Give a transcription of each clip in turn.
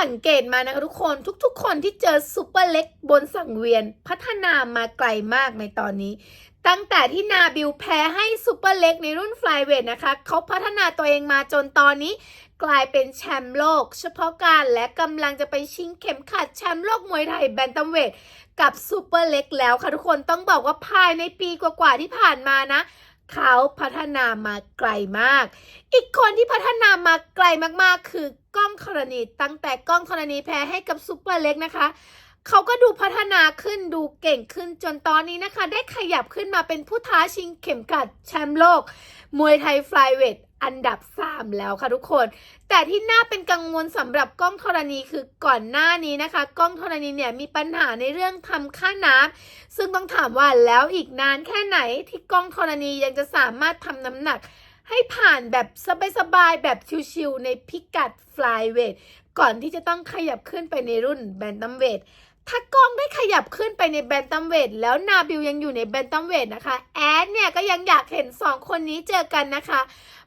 สังเกตมานะคะทุกคนทุกๆ คนที่เจอซูเปอร์เล็กบนสังเวียนพัฒนามาไกลมากในตอนนี้ ตั้งแต่ที่นาบิลแพ้ให้ซูเปอร์เล็กในรุ่นฟลายเวทนะคะเขาพัฒนาตัวเองมาจนตอนนี้ กลายเป็นแชมป์โลก เฉพาะการและกำลังจะไปชิงเข็มขัดแชมป์โลกมวยไทยแบนตัมเวทกับซูเปอร์เล็กแล้วค่ะทุกคนต้องบอกว่าภายในปีกว่าๆที่ผ่านมานะเขาพัฒนามาไกลมาก อีกคนที่พัฒนามาไกลมากๆ คือก องธรณีตั้งแต่กล้องธรณีแพ้ให้กับซูเปอร์เล็กนะคะเขาก็ดูพัฒนาขึ้นดูเก่งขึ้นจนตอนนี้นะคะ ได้ขยับขึ้นมาเป็นผู้ท้าชิงเข็มขัดแชมป์โลก มวยไทยฟลายเวทอันดับ 3 แล้วค่ะทุกคน แต่ที่น่าเป็นกังวลสำหรับกล้องธรณีคือก่อนหน้านี้นะคะกล้องธรณีเนี่ยมีปัญหาในเรื่องทำค่าน้ำซึ่งต้องถามว่าแล้วอีกนานแค่ไหนที่กล้องธรณียังจะสามารถทำน้ำหนัก ให้ผ่านแบบสบายๆ แบบชิวๆในพิกัดฟลายเวทก่อนที่จะต้องขยับขึ้นไปในรุ่นแบนตัมเวทถ้ากล้องได้ขยับขึ้นไปในแบนตัมเวทแล้วนาบิลยังอยู่ในแบนตัมเวทนะคะ แอดเนี่ยก็ยังอยากเห็น 2 คนนี้เจอกันนะคะ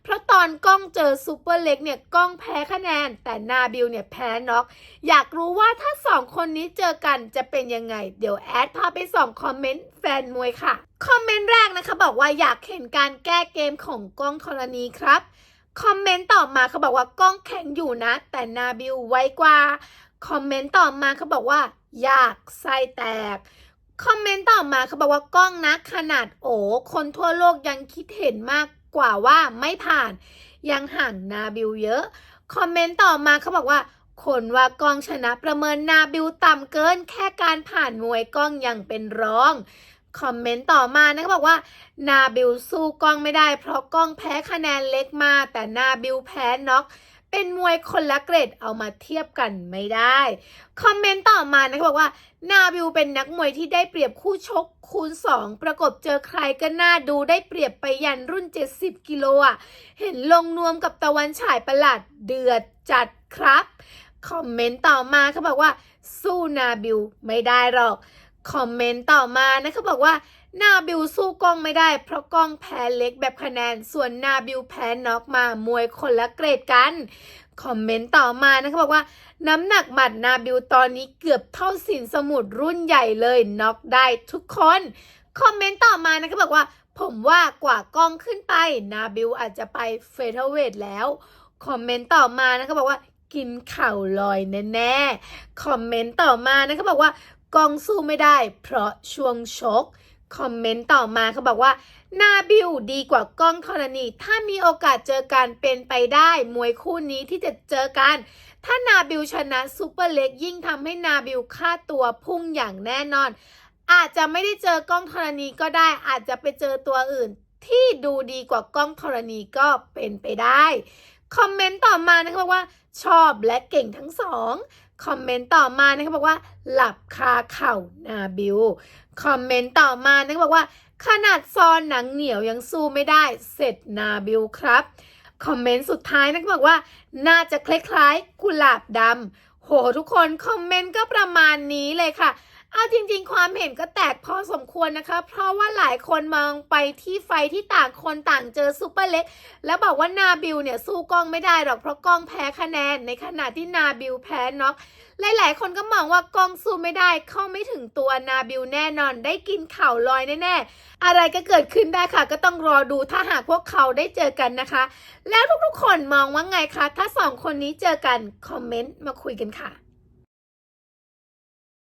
เพราะตอนกล้องเจอซูเปอร์เล็กเนี่ยกล้องแพ้คะแนน แต่นาบิลเนี่ยแพ้น็อกอยากรู้ว่าถ้า 2 คนนี้เจอกันจะเป็นยังไง เดี๋ยวแอดพาไปส่องคอมเมนต์แฟนมวยค่ะ คอมเมนต์แรก บอกว่าอยากเห็นการแก้เกมของกล้องธรณีครับ คอมเมนต์ต่อมาเขาบอกว่ากล้องแข็งอยู่นะ แต่นาบิลไวกว่า คอมเมนต์ต่อมาเขาบอกว่า อยากไส้แตก คอมเมนต์ต่อมาเขาบอกว่ากล้องนะขนาดโอคนทั่วโลกยังคิดเห็นมากกว่าว่าไม่ผ่าน ยังห่างนาบิลเยอะ คอมเมนต์ต่อมาเขาบอกว่าคนว่ากล้องชนะประเมินนาบิลต่ำเกิน แค่การผ่านมวยกล้องยังเป็นรอง คอมเมนต์ต่อมานะเขาบอกว่า นาบิลสู้กล้องไม่ได้ เพราะกล้องแพ้คะแนนเล็กมา แต่นาบิลแพ้น็อกเป็นมวยคนละเกรดเอามาเทียบกันไม่ได้ คอมเมนต์ต่อมานะเขาบอกว่า นาบิลเป็นนักมวยที่ได้เปรียบคู่ชกคูณ 2 ประกบเจอใครก็น่าดูได้เปรียบไปยันรุ่น 70 กิโลอะ เห็นลงนวมกับตะวันฉายประหลาดเดือดจัดครับ คอมเมนต์ต่อมาเขาบอกว่า สู้นาบิลไม่ได้หรอก คอมเมนต์ต่อมานะเขาบอกว่านาบิลสู้กล้องไม่ได้ เพราะกล้องแพ้เล็กแบบคะแนน ส่วนนาบิลแพ้น็อกมามวยคนละเกรดกัน คอมเมนต์ต่อมานะเขาบอกว่าน้ำหนักหมัดนาบิลตอนนี้เกือบเท่าสินสมุทรรุ่นใหญ่เลยน็อกได้ทุกคน คอมเมนต์ต่อมานะเขาบอกว่า ผมว่ากว่ากล้องขึ้นไปนาบิลอาจจะไปเฟเธอร์เวทแล้ว คอมเมนต์ต่อมานะเขาบอกว่ากินเข่าลอยแน่ๆ คอมเมนต์ต่อมานะเขาบอกว่า กองสู้ไม่ได้ เพราะช่วงชก คอมเมนต์ต่อมาเขาบอกว่านาบิลดีกว่ากล้องธรณี ถ้ามีโอกาสเจอกันเป็นไปได้ มวยคู่นี้ที่จะเจอกัน ถ้านาบิลชนะซูเปอร์เล็กยิ่งทำให้นาบิลค่าตัวพุ่งอย่างแน่นอน อาจจะไม่ได้เจอกล้องธรณีก็ได้ อาจจะไปเจอตัวอื่นที่ดูดีกว่ากล้องธรณีก็เป็นไปได้ คอมเมนต์ต่อมานะคะบอกว่าชอบและเก่งทั้งสองคอมเมนต์ต่อมานะคะบอกว่า หลับคาเข่านาบิลคอมเมนต์ต่อมานะคะบอกว่า ขนาดซอนหนังเหนียวยังสู้ไม่ได้ เสร็จนาบิลครับคอมเมนต์สุดท้ายนะคะบอกว่า น่าจะคล้ายๆกุหลาบดำโหทุกคนคอมเมนต์ก็ประมาณนี้เลยค่ะ เอาจริง ๆ ความเห็นก็แตกพอสมควรนะคะ เพราะว่าหลายคนมองไปที่ไฟที่ต่างคนต่างเจอซูเปอร์เล็ก แล้วบอกว่านาบิลเนี่ยสู้กล้องไม่ได้หรอกเพราะกล้องแพ้คะแนน ในขณะที่นาบิลแพ้น็อกหลายๆ คนก็มองว่ากล้องสู้ไม่ได้เข้าไม่ถึงตัวนาบิลแน่นอน ได้กินเข่าลอยแน่ๆ อะไรก็เกิดขึ้นได้ค่ะ ก็ต้องรอดูถ้าหากพวกเขาได้เจอกันนะคะ แล้วทุกๆคนมองว่าไงคะถ้าสองคนนี้เจอกันคอมเมนต์มาคุยกันค่ะ